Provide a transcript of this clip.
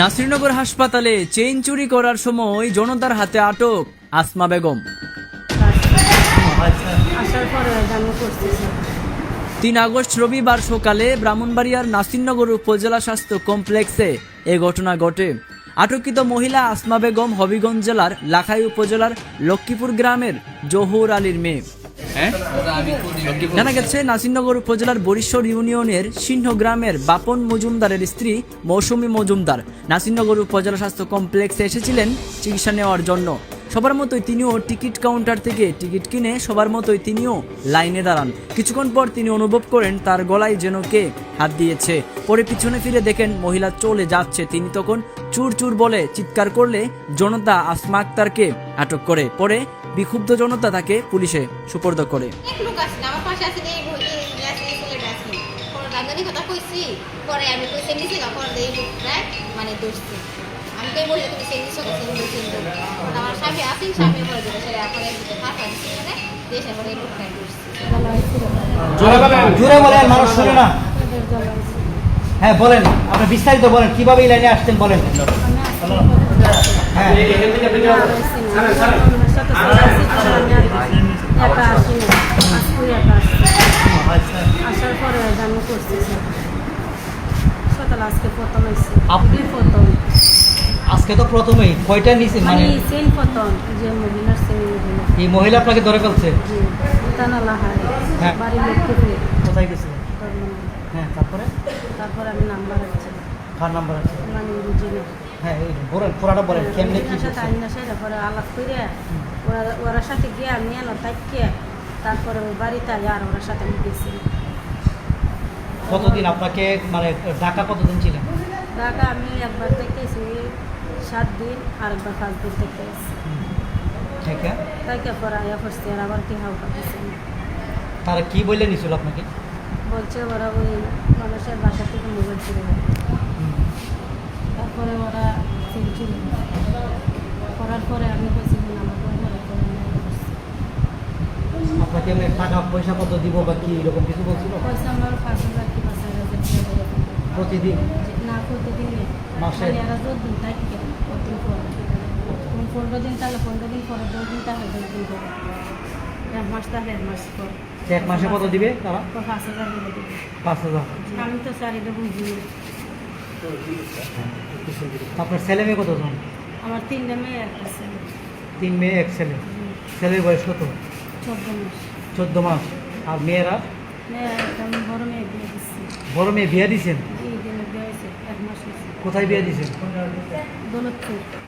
নাসিরনগর হাসপাতালে চেইন চুরি করার সময় জনতার হাতে আটক আসমা বেগম। তিন আগস্ট রবিবার সকালে ব্রাহ্মণবাড়িয়ার নাসিরনগর উপজেলা স্বাস্থ্য কমপ্লেক্সে এ ঘটনা ঘটে। আটকিত মহিলা আসমা বেগম হবিগঞ্জ জেলার লাখাই উপজেলার লক্ষ্মীপুর গ্রামের জহুর আলীর মেয়ে। জানা গেছে, নাসিরনগর উপজেলার বরিশ্বর ইউনিয়নের সিংহ গ্রামের বাপন মজুমদারের স্ত্রী মৌসুমী মজুমদার নাসিরনগর উপজেলা স্বাস্থ্য কমপ্লেক্সে এসেছিলেন চিকিৎসা নেওয়ার জন্য। সবার মতোই তিনিও টিকিট কাউন্টার থেকে টিকিট কিনে সবার মতোই তিনিও লাইনে দাঁড়ান। কিছুক্ষণ পর তিনি অনুভব করেন, তার গলায় যেন কে হাত দিয়েছে। পরে পিছনে ফিরে দেখেন, মহিলা চলে যাচ্ছে। তিনি তখন চুর চুর বলে চিৎকার করলে জনতা আসমা আক্তারকে আটক করে। পরে বিক্ষুব্ধ জনতা তাকে পুলিশে সুপর্দ করে। মানে মানে জোরে বলেন। মানুষ শুনে না। হ্যাঁ বলেন আপনি বিস্তারিত বলেন কীভাবে এই লাইনে আসতেন বলেন। হ্যাঁ। একা আসি না আজকে একা আসছি আসার পরে জানো করতেছে সকাল আজকে প্রথম এসেছি আপনি? আপনি প্রথম আজকে তো প্রথমেই কয়টা নিচে মানে? মানে প্রথম যে মহিলার সেন এই মহিলা আপনাকে ধরে ফেলছে? জি তানালা হায় হ্যাঁ। বাড়ির লক্ষ্মীপুরে কোথায় গেছিলেন হ্যাঁ তারপরে? তারপর আমি নাম্বার আছে কার নাম্বার আছে? মানে বুঝি না হ্যাঁ বলেন পুরাটা বলেন কেমনে কি সাথে করছেন? আইনার সাথে পরে আলাপ করে ওরা ওরা সাথে গিয়ে আমি তাইকে। তারপরে ওই বাড়িতে আর ওরা সাথে আমি গেছি কতদিন আপনাকে মানে ঢাকা কতদিন ছিলেন? ঢাকা আমি একবার দেখেছি সাত দিন আর একবার পাঁচ দিন আছে তাইকে? পরে আয়া করছি আর আবার কি হাও তারা কি বলে নিছিল আপনাকে? বলছে ওরা ওই মানুষের বাসা থেকে মোবাইল চুরি তারপরে ওরা চুরি করার পরে আমি বলছি। আপনাকে টাকা পয়সা কত দিব বা কি এরকম কিছু বলছিল পয়সা আমার পাঁচ হাজার কি পাঁচ হাজার। প্রতিদিন না প্রতিদিন। মাসে? মানে দিন থাকে কতদিন পনেরো দিন তাহলে পনেরো দিন পরে দশ দিন তাহলে দশ দিন পরে এক মাস তাহলে এক মাস পর এক মাসে কত দিবে তারা তো পাঁচ হাজার দেবে পাঁচ হাজার আমি তো চারিটা বুঝি না। আপনার ছেলে মেয়ে কতজন? আমার তিনটা মেয়ে একটা ছেলে। তিন মেয়ে এক ছেলে। ছেলের বয়স কত? চোদ্দ মাস। চোদ্দ মাস। আর মেয়েরা মেয়ে বড় মেয়ে বিয়ে দিচ্ছেন দিয়েছেন কোথায় বিয়ে দিয়েছেন দৌলতপুর।